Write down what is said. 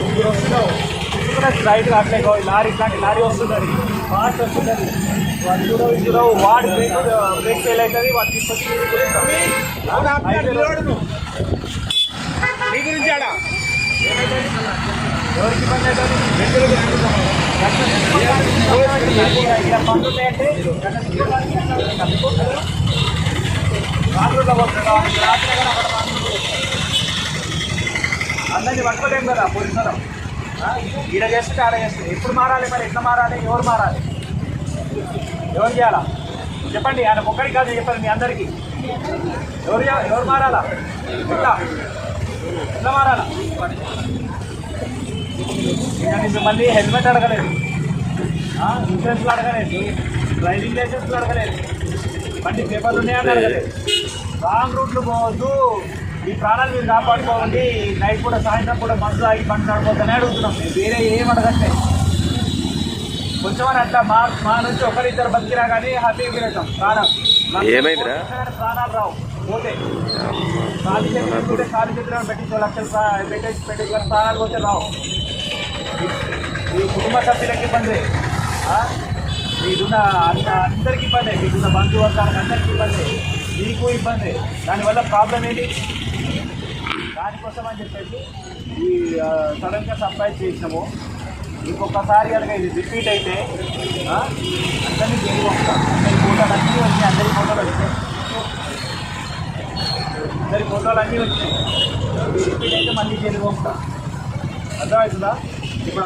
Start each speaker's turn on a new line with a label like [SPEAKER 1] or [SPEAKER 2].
[SPEAKER 1] ఇప్పుడు వస్తున్నావు ఇప్పుడు స్ట్రైట్ అట్లే లారీ ఇట్లాంటి లారీ వస్తున్నది ఫాస్ట్ వస్తున్నది వాడు చూడవు ఇది చూడవు వాడు బ్రేక్ బ్రేక్ ఫెయిల్ అవుతుంది వాడు తీసుకొచ్చి
[SPEAKER 2] మీ గురించి ఆడ
[SPEAKER 1] ఎవరికి ఇబ్బంది అవుతుంది ఉన్నాయంటే రాత్రుల్లో రాత్రి అందరినీ పట్టుకోలేము కదా పోలీసులు. ఈడ చేస్తుంటే ఆడ చేస్తుంది. ఎప్పుడు మారాలి మరి? ఎట్లా మారాలి? ఎవరు మారాలి? ఎవరు చేయాలా? చెప్పండి. ఆయన ఒక్కడికి కాదు చెప్పండి మీ అందరికీ. ఎవరు ఎవరు మారాలా? ఎట్లా? ఎట్లా మారాలా? మిమ్మల్ని హెల్మెట్ అడగలేదు. ఇన్సూరెన్స్లు అడగలేదు. డ్రైవింగ్ లైసెన్స్లు అడగలేదు. బండి పేపర్లు ఉన్నాయని అడగలేదు. రాంగ్ రూట్లు పోవద్దు. ఈ ప్రాణాలు మీరు కాపాడుకోవాలి నైట్ కూడా సాయంత్రం కూడా మందు ఆగి బండి నడపోతుందని అడుగుతున్నాం. మేము వేరే ఏం అడగట్లేదు కొంచెం అని అట్లా మా మా నుంచి ఒకరిద్దరు బతికినా కానీ హ్యాపీగా తిరగటం ప్రాణం.
[SPEAKER 3] ఏమైందిరా?
[SPEAKER 1] ప్రాణాలు రావు. పోతే. ఖాళీ చేతులు ఖాళీ చేతులు పెట్టించో లక్షలు పెట్టేసి పెట్టేసి ప్రాణాలు పోతే రావు. ఈ కుటుంబ సభ్యులకి ఇబ్బంది. ఆ? మీకున్న అంత అందరికి ఇబ్బంది. మీకున్న బంధువర్గానికి అందరికి ఇబ్బంది. మీకు ఇబ్బంది. దానివల్ల ప్రాబ్లం ఏంటి? దానికోసం అని చెప్పేసి ఈ సడన్గా సర్ప్రైజ్ చేసినాము. ఇంకొకసారి కనుక ఇది రిపీట్ అయితే అందరినీ జైలు పంపుతాం. అందరి ఫోటోలు అన్నీ వచ్చాయి అందరి ఫోటోలు వచ్చాయి. అందరి ఫోటోలు అన్నీ వచ్చాయి. రిపీట్ అయితే మళ్ళీ జైలు పంపుతాం. అర్థమవుతుందా?